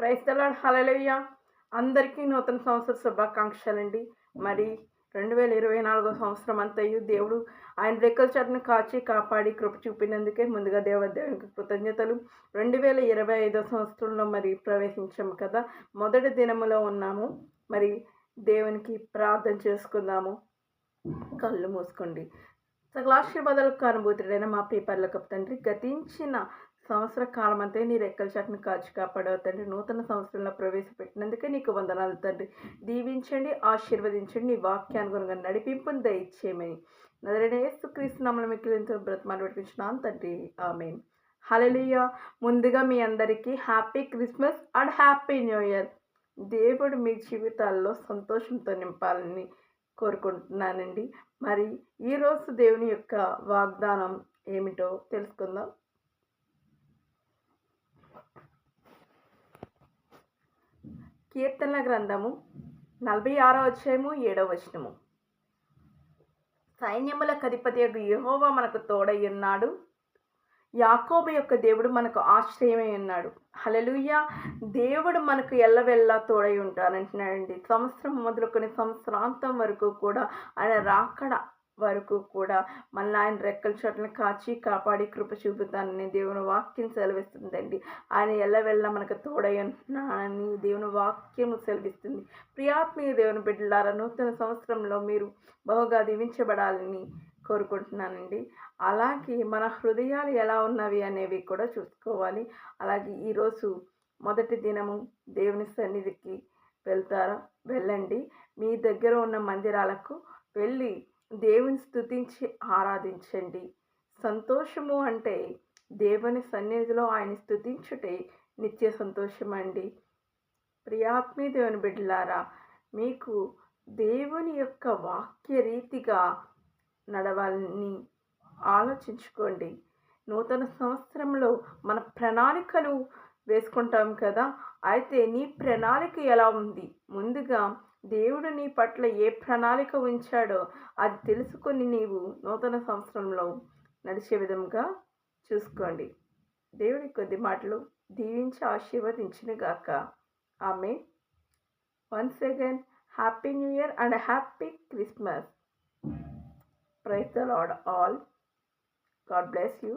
క్రైస్తలాడ్ హలలేయ అందరికీ నూతన సంవత్సర శుభాకాంక్షలండి. మరి రెండు వేల ఇరవై నాలుగో సంవత్సరం అంతయు దేవుడు ఆయన రెక్కల చాటును కాచి కాపాడి కృప చూపినందుకే ముందుగా దేవదేవునికి కృతజ్ఞతలు. రెండు వేల ఇరవై ఐదో సంవత్సరంలో మరి ప్రవేశించాము కదా. మొదటి దినములో ఉన్నాము. మరి దేవునికి ప్రార్థన చేసుకుందాము. కళ్ళు మూసుకోండి. సకలాశీర్వాదాలకు కానుభూతుడైన మా పేపర్లకు తండ్రి గతించిన సంవత్సర కాలం అంతే నీ రెక్కల చాటును కాచి కాపాడవు తండ్రి. నూతన సంవత్సరంలో ప్రవేశపెట్టినందుకే నీకు వందనాలు తండ్రి. దీవించండి ఆశీర్వదించండి నీ వాక్యానుగుణంగా నడిపింపుని దయచేయమని. నదరైన యేసు క్రీస్తు నామల మిక్కిలింతో బ్రతమాలు పెట్టించినాను తండ్రి. ఆమె హలలియ ముందుగా మీ అందరికీ happy Christmas and happy new year. దేవుడు మీ జీవితాల్లో సంతోషంతో నింపాలని కోరుకుంటున్నానండి. మరి ఈరోజు దేవుని యొక్క వాగ్దానం ఏమిటో తెలుసుకుందాం. కీర్తనల గ్రంథము నలభై ఆరో అధ్యాయము ఏడవ వచనము. సైన్యముల కధిపతి యొక్క యహోవా మనకు తోడై ఉన్నాడు. యాకోబు యొక్క దేవుడు మనకు ఆశ్రయమై ఉన్నాడు. హలలుయ దేవుడు మనకు ఎల్లవెల్లా తోడై ఉంటానంటున్నాడండి. సంవత్సరం మొదలుకొని సంవత్సరాంతం వరకు కూడా ఆయన రాకడ వరకు కూడా మళ్ళీ ఆయన రెక్కల చోట్లను కాచి కాపాడి కృప చూపుతానని దేవుని వాక్యం సెలవిస్తుందండి. ఆయన ఎల్లవెల్ల మనకు తోడై ఉంటున్నానని దేవుని వాక్యం సెలవిస్తుంది. ప్రియాత్మీయ దేవుని బిడ్డలారా నూతన సంవత్సరంలో మీరు బహుగా దీవించబడాలని కోరుకుంటున్నానండి. అలాగే మన హృదయాలు ఎలా ఉన్నవి అనేవి కూడా చూసుకోవాలి. అలాగే ఈరోజు మొదటి దినము దేవుని సన్నిధికి వెళ్తారా? వెళ్ళండి. మీ దగ్గర ఉన్న మందిరాలకు వెళ్ళి దేవుని స్థుతించి ఆరాధించండి. సంతోషము అంటే దేవుని సన్నిధిలో ఆయన స్థుతించుటే నిత్య సంతోషం అండి ప్రియాత్మీ దేవుని బిడ్డలారా మీకు దేవుని యొక్క వాక్య రీతిగా నడవాలని ఆలోచించుకోండి. నూతన సంవత్సరంలో మన ప్రణాళికలు వేసుకుంటాం కదా అయితే నీ ప్రణాళిక ఎలా ఉంది? ముందుగా దేవుడు నీ పట్ల ఏ ప్రణాళిక ఉంచాడో అది తెలుసుకొని నీవు నూతన సంవత్సరంలో నడిచే విధంగా చూసుకోండి. దేవుడి కొద్ది మాటలు దీవించి ఆశీర్వదించిన గాక. ఆమె once again happy new year and happy Christmas praise the Lord all God bless you